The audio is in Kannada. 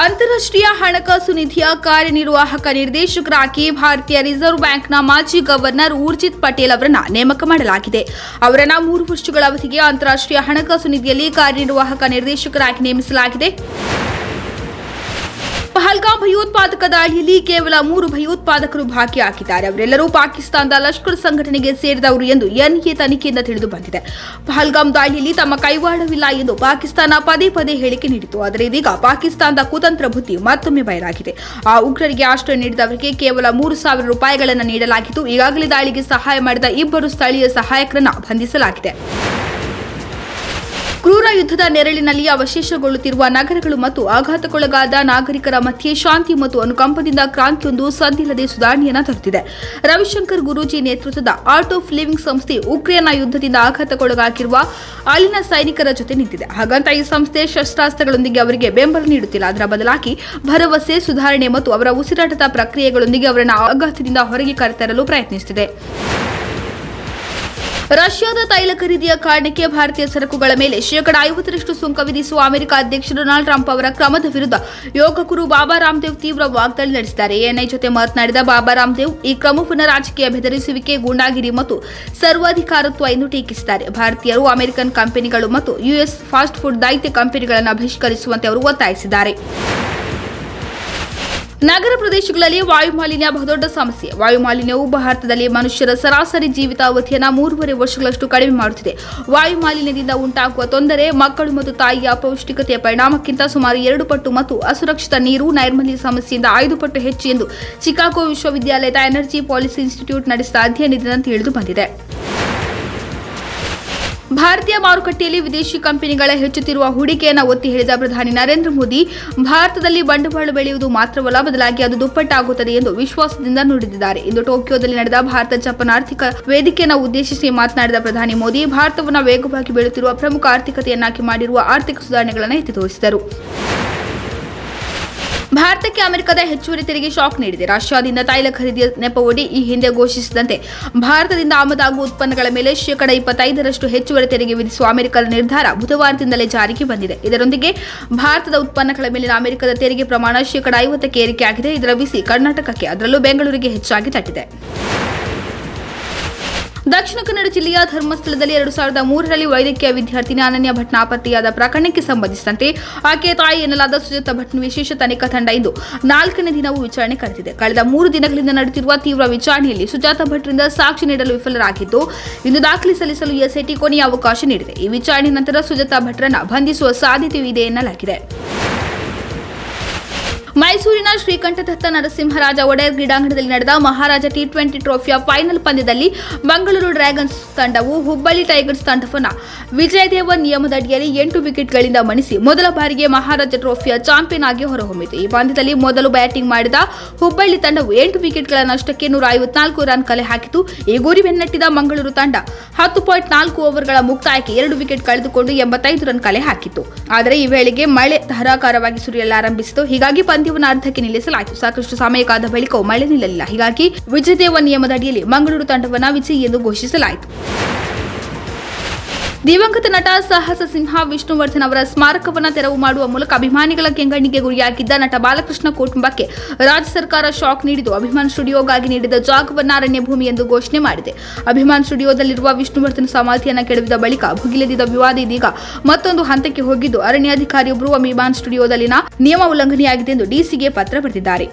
ಅಂತಾರಾಷ್ಟ್ರೀಯ ಹಣಕಾಸು ನಿಧಿಯ ಕಾರ್ಯನಿರ್ವಾಹಕ ನಿರ್ದೇಶಕರಾಗಿ ಭಾರತೀಯ ರಿಸರ್ವ್ ಬ್ಯಾಂಕ್ನ ಮಾಜಿ ಗವರ್ನರ್ ಊರ್ಜಿತ್ ಪಟೇಲ್ ಅವರನ್ನು ನೇಮಕ ಮಾಡಲಾಗಿದೆ. ಅವರನ್ನು ಮೂರು ವರ್ಷಗಳ ಅವಧಿಗೆ ಅಂತಾರಾಷ್ಟ್ರೀಯ ಹಣಕಾಸು ನಿಧಿಯಲ್ಲಿ ಕಾರ್ಯನಿರ್ವಾಹಕ ನಿರ್ದೇಶಕರಾಗಿ ನೇಮಿಸಲಾಗಿದೆ. ಪಹಲ್ಗಾಮ್ ಭಯೋತ್ಪಾದಕ ದಾಳಿಯಲ್ಲಿ ಕೇವಲ ಮೂರು ಭಯೋತ್ಪಾದಕರು ಭಾಗಿಯಾಗಿದ್ದಾರೆ. ಅವರೆಲ್ಲರೂ ಪಾಕಿಸ್ತಾನದ ಲಷ್ಕರ್ ಸಂಘಟನೆಗೆ ಸೇರಿದವರು ಎಂದು ಎನ್ಎ ತನಿಖೆಯಿಂದ ತಿಳಿದು ಬಂದಿದೆ. ಪಹಲ್ಗಾಂ ದಾಳಿಯಲ್ಲಿ ತಮ್ಮ ಕೈವಾಡವಿಲ್ಲ ಎಂದು ಪಾಕಿಸ್ತಾನ ಪದೇ ಪದೇ ಹೇಳಿಕೆ ನೀಡಿತು ಆದರೆ ಇದೀಗ ಪಾಕಿಸ್ತಾನದ ಕುತಂತ್ರ ಬುದ್ಧಿ ಮತ್ತೊಮ್ಮೆ ಬಯಲಾಗಿದೆ. ಆ ಉಗ್ರರಿಗೆ ಆಶ್ರಯ ನೀಡಿದವರಿಗೆ ಕೇವಲ ಮೂರು ಸಾವಿರ ರೂಪಾಯಿಗಳನ್ನು ನೀಡಲಾಗಿದ್ದು ಈಗಾಗಲೇ ದಾಳಿಗೆ ಸಹಾಯ ಮಾಡಿದ ಇಬ್ಬರು ಸ್ಥಳೀಯ ಸಹಾಯಕರನ್ನು ಬಂಧಿಸಲಾಗಿದೆ. ಕ್ರೂರ ಯುದ್ಧದ ನೆರಳಿನಲ್ಲಿ ಅವಶೇಷಗೊಳ್ಳುತ್ತಿರುವ ನಗರಗಳು ಮತ್ತು ಆಘಾತಕ್ಕೊಳಗಾದ ನಾಗರಿಕರ ಮಧ್ಯೆ ಶಾಂತಿ ಮತ್ತು ಅನುಕಂಪದಿಂದ ಕ್ರಾಂತಿಯೊಂದು ಸದ್ದಿಲ್ಲದೆ ಸುಧಾರಣೆಯನ್ನು ತರುತ್ತಿದೆ. ರವಿಶಂಕರ್ ಗುರೂಜಿ ನೇತೃತ್ವದ ಆರ್ಟ್ ಆಫ್ ಲಿವಿಂಗ್ ಸಂಸ್ಥೆ ಉಕ್ರೇನ್ನ ಯುದ್ಧದಿಂದ ಆಘಾತಕ್ಕೊಳಗಾಗಿರುವ ಅಲ್ಲಿನ ಸೈನಿಕರ ಜೊತೆ ನಿಂತಿದೆ. ಹಾಗಂತ ಈ ಸಂಸ್ಥೆ ಶಸ್ತ್ರಾಸ್ತ್ರಗಳೊಂದಿಗೆ ಅವರಿಗೆ ಬೆಂಬಲ ನೀಡುತ್ತಿಲ್ಲ. ಅದರ ಬದಲಾಗಿ ಭರವಸೆ, ಸುಧಾರಣೆ ಮತ್ತು ಅವರ ಉಸಿರಾಟದ ಪ್ರಕ್ರಿಯೆಗಳೊಂದಿಗೆ ಅವರನ್ನು ಆಘಾತದಿಂದ ಹೊರಗೆ ಕರೆತರಲು ಪ್ರಯತ್ನಿಸುತ್ತಿದೆ. ರಷ್ಯಾದ ತೈಲ ಖರೀದಿಯ ಕಾರಣಕ್ಕೆ ಭಾರತೀಯ ಸರಕುಗಳ ಮೇಲೆ ಶೇಕಡಾ ಐವತ್ತರಷ್ಟು ಸುಂಕ ವಿಧಿಸುವ ಅಮೆರಿಕ ಅಧ್ಯಕ್ಷ ಡೊನಾಲ್ಡ್ ಟ್ರಂಪ್ ಅವರ ಕ್ರಮದ ವಿರುದ್ಧ ಯೋಗಗುರು ಬಾಬಾ ರಾಮದೇವ್ ತೀವ್ರ ವಾಗ್ದಾಳಿ ನಡೆಸಿದ್ದಾರೆ. ಎಎನ್ಐ ಜೊತೆ ಮಾತನಾಡಿದ ಬಾಬಾ ರಾಮದೇವ್ ಈ ಕ್ರಮವನ್ನು ರಾಜಕೀಯ ಬೆದರಿಸುವಿಕೆ, ಗೂಂಡಾಗಿರಿ ಮತ್ತು ಸರ್ವಾಧಿಕಾರತ್ವ ಎಂದು ಟೀಕಿಸಿದ್ದಾರೆ. ಭಾರತೀಯರು, ಅಮೆರಿಕನ್ ಕಂಪನಿಗಳು ಮತ್ತು ಯುಎಸ್ ಫಾಸ್ಟ್ ಫುಡ್, ದೈತ್ಯ ಕಂಪನಿಗಳನ್ನು ಬಹಿಷ್ಕರಿಸುವಂತೆ ಅವರು ಒತ್ತಾಯಿಸಿದ್ದಾರೆ. ನಗರ ಪ್ರದೇಶಗಳಲ್ಲಿ ವಾಯುಮಾಲಿನ್ಯ ಬಹುದೊಡ್ಡ ಸಮಸ್ಯೆ. ವಾಯುಮಾಲಿನ್ಯವು ಭಾರತದಲ್ಲಿ ಮನುಷ್ಯರ ಸರಾಸರಿ ಜೀವಿತಾವಧಿಯನ್ನು ಮೂರುವರೆ ವರ್ಷಗಳಷ್ಟು ಕಡಿಮೆ ಮಾಡುತ್ತಿದೆ. ವಾಯುಮಾಲಿನ್ಯದಿಂದ ಉಂಟಾಗುವ ತೊಂದರೆ ಮಕ್ಕಳು ಮತ್ತು ತಾಯಿಯ ಅಪೌಷ್ಟಿಕತೆಯ ಪರಿಣಾಮಕ್ಕಿಂತ ಸುಮಾರು ಎರಡು ಪಟ್ಟು ಮತ್ತು ಅಸುರಕ್ಷಿತ ನೀರು ನೈರ್ಮಲ್ಯ ಸಮಸ್ಯೆಯಿಂದ ಐದು ಪಟ್ಟು ಹೆಚ್ಚು ಎಂದು ಚಿಕಾಗೋ ವಿಶ್ವವಿದ್ಯಾಲಯದ ಎನರ್ಜಿ ಪಾಲಿಸಿ ಇನ್ಸ್ಟಿಟ್ಯೂಟ್ ನಡೆಸಿದ ಅಧ್ಯಯನದಿಂದ ತಿಳಿದು ಬಂದಿದೆ. ಭಾರತೀಯ ಮಾರುಕಟ್ಟೆಯಲ್ಲಿ ವಿದೇಶಿ ಕಂಪನಿಗಳ ಹೆಚ್ಚುತ್ತಿರುವ ಹೂಡಿಕೆಯನ್ನು ಒತ್ತಿ ಹೇಳಿದ ಪ್ರಧಾನಿ ನರೇಂದ್ರ ಮೋದಿ, ಭಾರತದಲ್ಲಿ ಬಂಡವಾಳ ಬೆಳೆಯುವುದು ಮಾತ್ರವಲ್ಲ, ಬದಲಾಗಿ ಅದು ದುಪ್ಪಟ್ಟಾಗುತ್ತದೆ ಎಂದು ವಿಶ್ವಾಸದಿಂದ ನುಡಿದಿದ್ದಾರೆ. ಇಂದು ಟೋಕಿಯೋದಲ್ಲಿ ನಡೆದ ಭಾರತ ಜಪಾನ್ ಆರ್ಥಿಕ ವೇದಿಕೆಯನ್ನು ಉದ್ದೇಶಿಸಿ ಮಾತನಾಡಿದ ಪ್ರಧಾನಿ ಮೋದಿ, ಭಾರತವನ್ನು ವೇಗವಾಗಿ ಬೆಳೆಯುತ್ತಿರುವ ಪ್ರಮುಖ ಆರ್ಥಿಕತೆಯನ್ನಾಗಿ ಮಾಡಿರುವ ಆರ್ಥಿಕ ಸುಧಾರಣೆಗಳನ್ನು ಎತ್ತಿ ತೋರಿಸಿದರು. ಭಾರತಕ್ಕೆ ಅಮೆರಿಕದ ಹೆಚ್ಚುವರಿ ತೆರಿಗೆ ಶಾಕ್ ನೀಡಿದೆ. ರಷ್ಯಾದಿಂದ ತೈಲ ಖರೀದಿಯ ನೆಪವೊಡಿ ಈ ಹಿಂದೆ ಘೋಷಿಸಿದಂತೆ ಭಾರತದಿಂದ ಆಮದಾಗುವ ಉತ್ಪನ್ನಗಳ ಮೇಲೆ ಶೇಕಡ ಇಪ್ಪತ್ತೈದರಷ್ಟು ಹೆಚ್ಚುವರಿ ತೆರಿಗೆ ವಿಧಿಸುವ ಅಮೆರಿಕದ ನಿರ್ಧಾರ ಬುಧವಾರದಿಂದಲೇ ಜಾರಿಗೆ ಬಂದಿದೆ. ಇದರೊಂದಿಗೆ ಭಾರತದ ಉತ್ಪನ್ನಗಳ ಮೇಲಿನ ಅಮೆರಿಕದ ತೆರಿಗೆ ಪ್ರಮಾಣ ಶೇಕಡ ಐವತ್ತಕ್ಕೆ ಏರಿಕೆಯಾಗಿದೆ. ಇದರ ಬಿಸಿ ಕರ್ನಾಟಕಕ್ಕೆ, ಅದರಲ್ಲೂ ಬೆಂಗಳೂರಿಗೆ ಹೆಚ್ಚಾಗಿ ತಟ್ಟಿದೆ. ದಕ್ಷಿಣ ಕನ್ನಡ ಜಿಲ್ಲೆಯ ಧರ್ಮಸ್ಥಳದಲ್ಲಿ ಎರಡು ಸಾವಿರದ ಮೂರರಲ್ಲಿ ವೈದ್ಯಕೀಯ ವಿದ್ಯಾರ್ಥಿನಿ ಅನನ್ಯ ಭಟ್ ನಾಪತ್ತೆಯಾದ ಪ್ರಕರಣಕ್ಕೆ ಸಂಬಂಧಿಸಿದಂತೆ ಆಕೆಯ ತಾಯಿ ಎನ್ನಲಾದ ಸುಜಾತ ಭಟ್ ವಿಶೇಷ ತನಿಖಾ ತಂಡ ಇಂದು ನಾಲ್ಕನೇ ದಿನವೂ ವಿಚಾರಣೆ ಕರೆದಿದೆ. ಕಳೆದ ಮೂರು ದಿನಗಳಿಂದ ನಡೆದಿರುವ ತೀವ್ರ ವಿಚಾರಣೆಯಲ್ಲಿ ಸುಜಾತ ಭಟ್ರಿಂದ ಸಾಕ್ಷಿ ನೀಡಲು ವಿಫಲರಾಗಿದ್ದು, ಇಂದು ದಾಖಲೆ ಸಲ್ಲಿಸಲು ಎಸ್ಐಟಿ ಕೊನೆಯ ಅವಕಾಶ ನೀಡಿದೆ. ಈ ವಿಚಾರಣೆ ನಂತರ ಸುಜಾತ ಭಟ್ರನ್ನ ಬಂಧಿಸುವ ಸಾಧ್ಯತೆಯೂ ಇದೆ ಎನ್ನಲಾಗಿದೆ. ಮೈಸೂರಿನ ಶ್ರೀಕಂಠದತ್ತ ನರಸಿಂಹರಾಜ ಒಡೆಯರ್ ಕ್ರೀಡಾಂಗಣದಲ್ಲಿ ನಡೆದ ಮಹಾರಾಜ ಟಿ ಟ್ವೆಂಟಿ ಟ್ರೋಫಿಯ ಫೈನಲ್ ಪಂದ್ಯದಲ್ಲಿ ಬೆಂಗಳೂರು ಡ್ರ್ಯಾಗನ್ಸ್ ತಂಡವು ಹುಬ್ಬಳ್ಳಿ ಟೈಗರ್ಸ್ ತಂಡವನ್ನು ವಿಜಯದೇವ ನಿಯಮದಡಿಯಲ್ಲಿ ಎಂಟು ವಿಕೆಟ್ಗಳಿಂದ ಮಣಿಸಿ ಮೊದಲ ಬಾರಿಗೆ ಮಹಾರಾಜ ಟ್ರೋಫಿಯ ಚಾಂಪಿಯನ್ ಆಗಿ ಹೊರಹೊಮ್ಮಿತು. ಈ ಪಂದ್ಯದಲ್ಲಿ ಮೊದಲು ಬ್ಯಾಟಿಂಗ್ ಮಾಡಿದ ಹುಬ್ಬಳ್ಳಿ ತಂಡವು ಎಂಟು ವಿಕೆಟ್ಗಳ ನಷ್ಟಕ್ಕೆ ನೂರ ಐವತ್ನಾಲ್ಕು ರನ್ ಕಲೆ ಹಾಕಿತು. ಈ ಗುರಿ ಬೆನ್ನಟ್ಟಿದ ಮಂಗಳೂರು ತಂಡ ಹತ್ತು ಪಾಯಿಂಟ್ ನಾಲ್ಕು ಓವರ್ಗಳ ಮುಕ್ತಾಯಕ್ಕೆ ಎರಡು ವಿಕೆಟ್ ಕಳೆದುಕೊಂಡು ಎಂಬತ್ತೈದು ರನ್ ಕಲೆ ಹಾಕಿತು ಆದರೆ ಈ ವೇಳೆಗೆ ಮಳೆ ಧಾರಾಕಾರವಾಗಿ ಸುರಿಯಲಾರಂಭಿಸಿತು. ಹೀಗಾಗಿ ಪಂದ್ಯವನ್ನು ಅರ್ಧಕ್ಕೆ ನಿಲ್ಲಿಸಲಾಯಿತು. ಸಾಕಷ್ಟು ಸಮಯ ಕಾದ ಬಳಿಕವೂ ಮಳೆ ನಿಲ್ಲಲಿಲ್ಲ. ಹೀಗಾಗಿ ವಿಜಯದೇವ ನಿಯಮದ ಅಡಿಯಲ್ಲಿ ಮಂಗಳೂರು ತಂಡವನ್ನು ವಿಜಯಿ ಎಂದು ಘೋಷಿಸಲಾಯಿತು. ದಿವಂಗತ ನಟ ಸಾಹಸ ಸಿಂಹ ವಿಷ್ಣುವರ್ಧನ್ ಅವರ ಸ್ಮಾರಕವನ್ನು ತೆರವು ಮಾಡುವ ಮೂಲಕ ಅಭಿಮಾನಿಗಳ ಕೆಂಗಣ್ಣಿಗೆ ಗುರಿಯಾಗಿದ್ದ ನಟ ಬಾಲಕೃಷ್ಣ ಕುಟುಂಬಕ್ಕೆ ರಾಜ್ಯ ಸರ್ಕಾರ ಶಾಕ್ ನೀಡಿದ್ದು. ಅಭಿಮಾನ್ ಸ್ಟುಡಿಯೋಗಾಗಿ ನೀಡಿದ ಜಾಗವನ್ನು ಅರಣ್ಯ ಭೂಮಿ ಎಂದು ಘೋಷಣೆ ಮಾಡಿದೆ. ಅಭಿಮಾನ್ ಸ್ಟುಡಿಯೋದಲ್ಲಿರುವ ವಿಷ್ಣುವರ್ಧನ್ ಸಮಾಧಿಯನ್ನು ಕೆಡವಿದ ಬಳಿಕ ಭುಗಿಲೆದಿದ್ದ ವಿವಾದ ಇದೀಗ ಮತ್ತೊಂದು ಹಂತಕ್ಕೆ ಹೋಗಿದ್ದು. ಅರಣ್ಯಾಧಿಕಾರಿಯೊಬ್ಬರು ಅಭಿಮಾನ್ ಸ್ಟುಡಿಯೋದಲ್ಲಿನ ನಿಯಮ ಉಲ್ಲಂಘನೆಯಾಗಿದೆ ಎಂದು ಡಿಸಿಗೆ ಪತ್ರ ಬರೆದಿದ್ದಾರೆ.